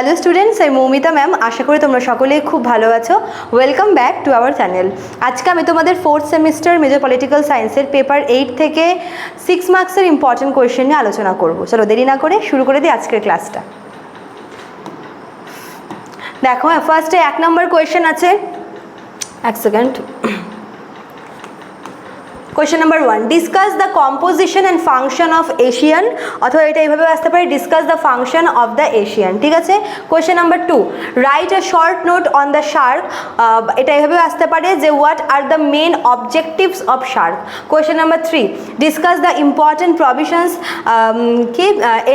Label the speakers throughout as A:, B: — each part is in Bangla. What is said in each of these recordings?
A: হ্যালো স্টুডেন্টস আমি মৌমিতা ম্যাম আশা করি তোমরা সকলেই খুব ভালো আছো। Welcome back to our channel আজকে আমি তোমাদের ফোর্থ সেমিস্টার মেজর পলিটিক্যাল সায়েন্সের পেপার এইট থেকে সিক্স মার্কসের ইম্পর্টেন্ট কোয়েশ্চেন নিয়ে আলোচনা করব। চলো দেরি না করে শুরু করে দিই আজকের ক্লাসটা দেখো ফার্স্টে এক নম্বর কোয়েশ্চেন আছে। এক second question number one discuss the composition and function of ASEAN অথবা এটা এইভাবে আসতে পারে discuss the function of the ASEAN ঠিক আছে? Question number two write a short note on the SAARC এটা এইভাবে আসতে পারে যে what are the main objectives of SAARC question number three discuss the important provisions কি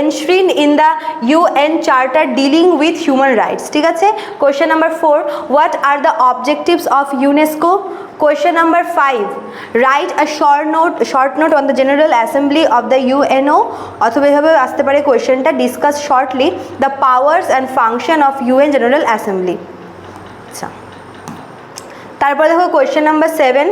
A: enshrine in the UN charter dealing with human rights ঠিক আছে? Question number four what are the objectives of UNESCO Question number 5 write a short note short note on the general assembly of the UNO অথবা এভাবে আসতে পারে কোয়েশ্চেনটা discuss shortly the powers and function of UN general assembly আচ্ছা। তারপরে দেখো question number seven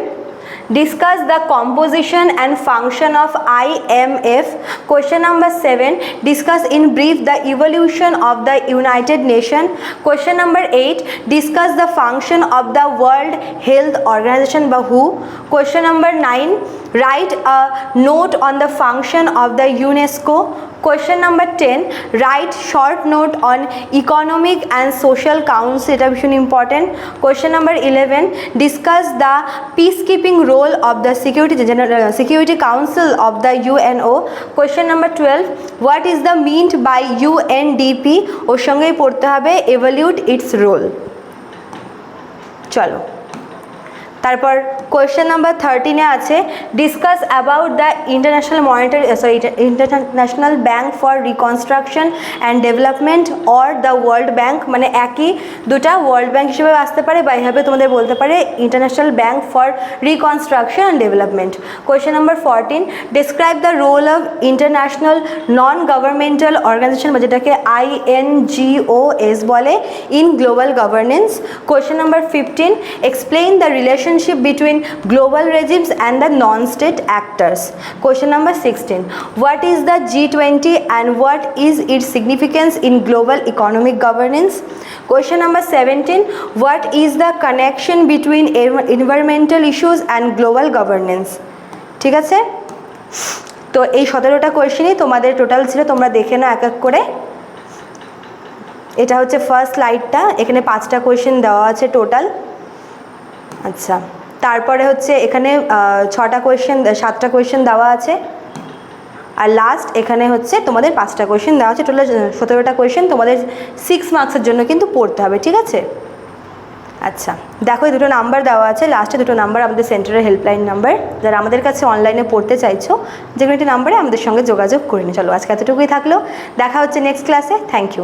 A: Discuss the composition and function of IMF. Question number 7. Discuss in brief the evolution of the United Nations. Question number 8. Discuss the function of the World Health Organization by WHO. Question number 9 write a note on the function of the UNESCO. Question number 10, write short note on economic and social council, it is important. Question number 11, discuss the peacekeeping role of the security, General, uh, security council of the UNO. Question number 12, what is the meant by UNDP? Oshangai Portahabe evaluate its role. Chalo. তারপর কোয়েশ্চেন নাম্বার থার্টিনে আছে discuss about the international monetary sorry international bank for reconstruction and development or the world bank মানে একই দুটা ওয়ার্ল্ড ব্যাঙ্ক হিসেবে আসতে পারে বা এইভাবে তোমাদের বলতে পারে international bank for reconstruction and development question number fourteen describe the role of international non governmental organization বা যেটাকে I N G O S বলে in global governance question number fifteen explain the relation relationship between global regimes and the non-state actors. Question number 16. What is the G20 and what is its significance in global economic governance? Question number 17. What is the connection between environmental issues and global governance? ঠিক আছে তো এই সতেরোটা কোয়েশ্চেনই তোমাদের টোটাল ছিল তোমরা দেখে নাও এক এক করে এটা হচ্ছে ফার্স্ট স্লাইডটা এখানে পাঁচটা কোয়েশ্চেন দেওয়া আছে টোটাল আচ্ছা। তারপরে হচ্ছে এখানে ছটা কোয়েশ্চেন সাতটা কোয়েশ্চেন দেওয়া আছে। আর লাস্ট এখানে হচ্ছে তোমাদের পাঁচটা কোয়েশ্চেন দেওয়া আছে। টোটাল সতেরোটা কোয়েশ্চেন তোমাদের সিক্স মার্কসের জন্য কিন্তু পড়তে হবে, ঠিক আছে? আচ্ছা দেখো এই দুটো নাম্বার দেওয়া আছে। লাস্টে দুটো নাম্বার আমাদের সেন্টারের হেল্পলাইন নাম্বার যারা আমাদের কাছে অনলাইনে পড়তে চাইছো, যে কোনো একটি নাম্বারে আমাদের সঙ্গে যোগাযোগ করে নিই চলো, আজকে এতটুকুই থাকল। দেখা হচ্ছে নেক্সট ক্লাসে থ্যাংক ইউ